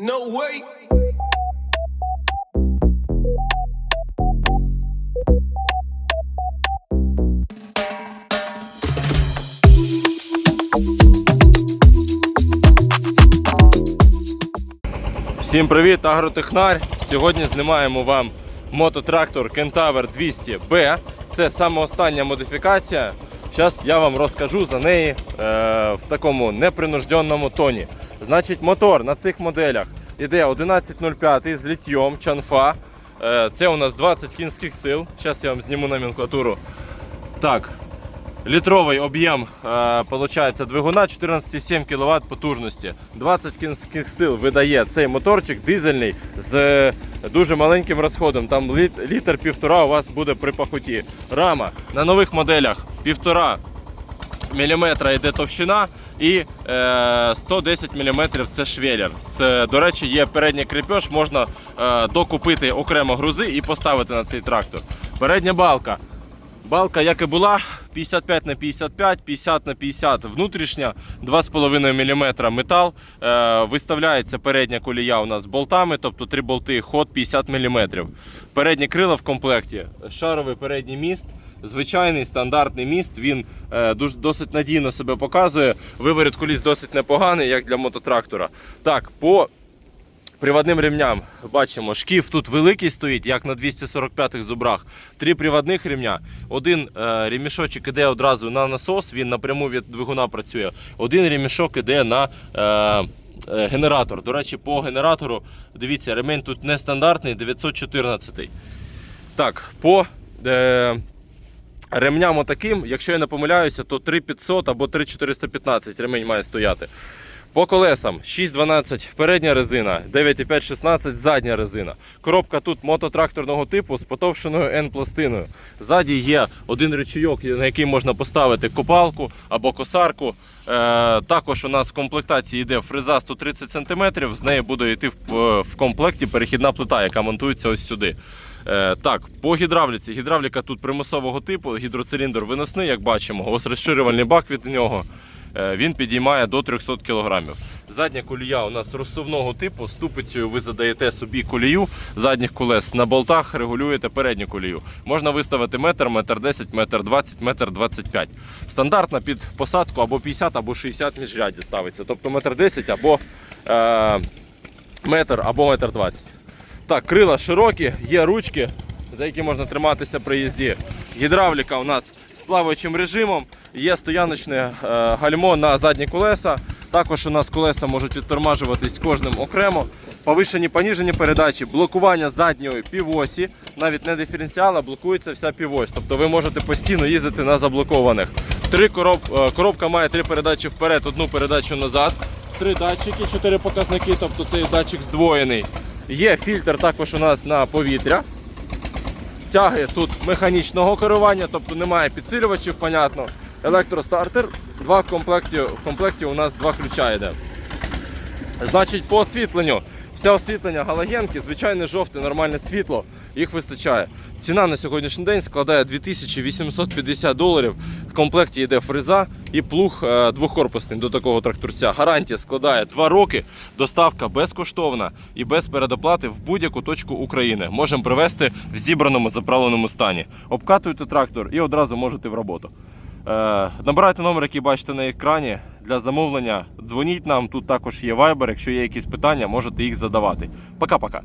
away. Всім привіт, агротехнар. Сьогодні знімаємо вам мототрактор Kentaur 200B. Це саме остання модифікація. Зараз я вам розкажу за неї е, в такому непринужденному тоні. Значить, мотор на цих моделях іде 1105 з літьйом чанфа. Е, це у нас 20 кінських сил. Зараз я вам зніму номенклатуру. Так, Літровий об'єм е, двигуна 14,7 кВт потужності. 20 кінських сил видає цей моторчик дизельний з е, дуже маленьким розходом. Там літ- літр півтора у вас буде при пахоті. Рама на нових моделях півтора мм йде товщина і е, 110 мм це е, до речі, є передній кріпеж, можна е, докупити окремо грузи і поставити на цей трактор. Передня балка. Балка, як і була, 55 на 55, 50 на 50 внутрішня, 2,5 мм метал. Е, виставляється передня колія у нас болтами, тобто три болти, ход 50 мм. Передні крила в комплекті, шаровий передній міст, звичайний стандартний міст. Він е, досить надійно себе показує. Виворіт коліс досить непоганий, як для мототрактора. Так, по Приводним ремням бачимо, шкіф тут великий стоїть, як на 245-х зубрах. Три приводних ремня. Один е, ремішочок іде одразу на насос, він напряму від двигуна працює. Один ремішок іде на е, е, генератор. До речі, по генератору, дивіться, ремень тут нестандартний, 914. Так, по е, ремням отаким, якщо я не помиляюся, то 3500 або 3415 ремень має стояти. По колесам 6,12 передня резина, 9,5-16 задня резина. Коробка тут мототракторного типу з потовшеною N-пластиною. Ззаді є один речійок, на який можна поставити копалку або косарку. Е, також у нас в комплектації йде фреза 130 см, з неї буде йти в, в комплекті перехідна плита, яка монтується ось сюди. Е, так, по гідравліці. Гідравліка тут примусового типу, гідроциліндр виносний, як бачимо, ось розширювальний бак від нього. Е, Він підіймає до 300 кг. Задня колія у нас розсувного типу. Ступицею ви задаєте собі колію задніх колес. На болтах регулюєте передню колію. Можна виставити метр, метр 10, метр 20, метр 25. Стандартна під посадку або 50, або 60 міжряді ставиться. Тобто метр 10 або е, метр або метр 20. Так, крила широкі, є ручки, за які можна триматися при їзді. Гідравліка у нас з плаваючим режимом, є стояночне е, гальмо на задні колеса. Також у нас колеса можуть відтормажуватись кожним окремо. Повишені поніжені передачі, блокування задньої півосі, навіть не диференціала, блокується вся півось. Тобто ви можете постійно їздити на заблокованих. Три короб, е, коробка має три передачі вперед, одну передачу назад. Три датчики, чотири показники, тобто цей датчик здвоєний. Є фільтр також у нас на повітря. Тяги тут механічного керування, тобто немає підсилювачів, понятно. Електростартер. Два в в комплекті у нас два ключа йде. Значить, по освітленню. Все освітлення галогенки, звичайне жовте, нормальне світло, їх вистачає. Ціна на сьогоднішній день складає 2850 доларів. В комплекті йде фреза і плуг е, двохкорпусний до такого тракторця. Гарантія складає 2 роки. Доставка безкоштовна і без передоплати в будь-яку точку України. Можемо привезти в зібраному заправленому стані. Обкатуєте трактор і одразу можете в роботу. Е, набирайте номер, який бачите на екрані для замовлення. Дзвоніть нам. Тут також є Viber. Якщо є якісь питання, можете їх задавати. Пока-пока.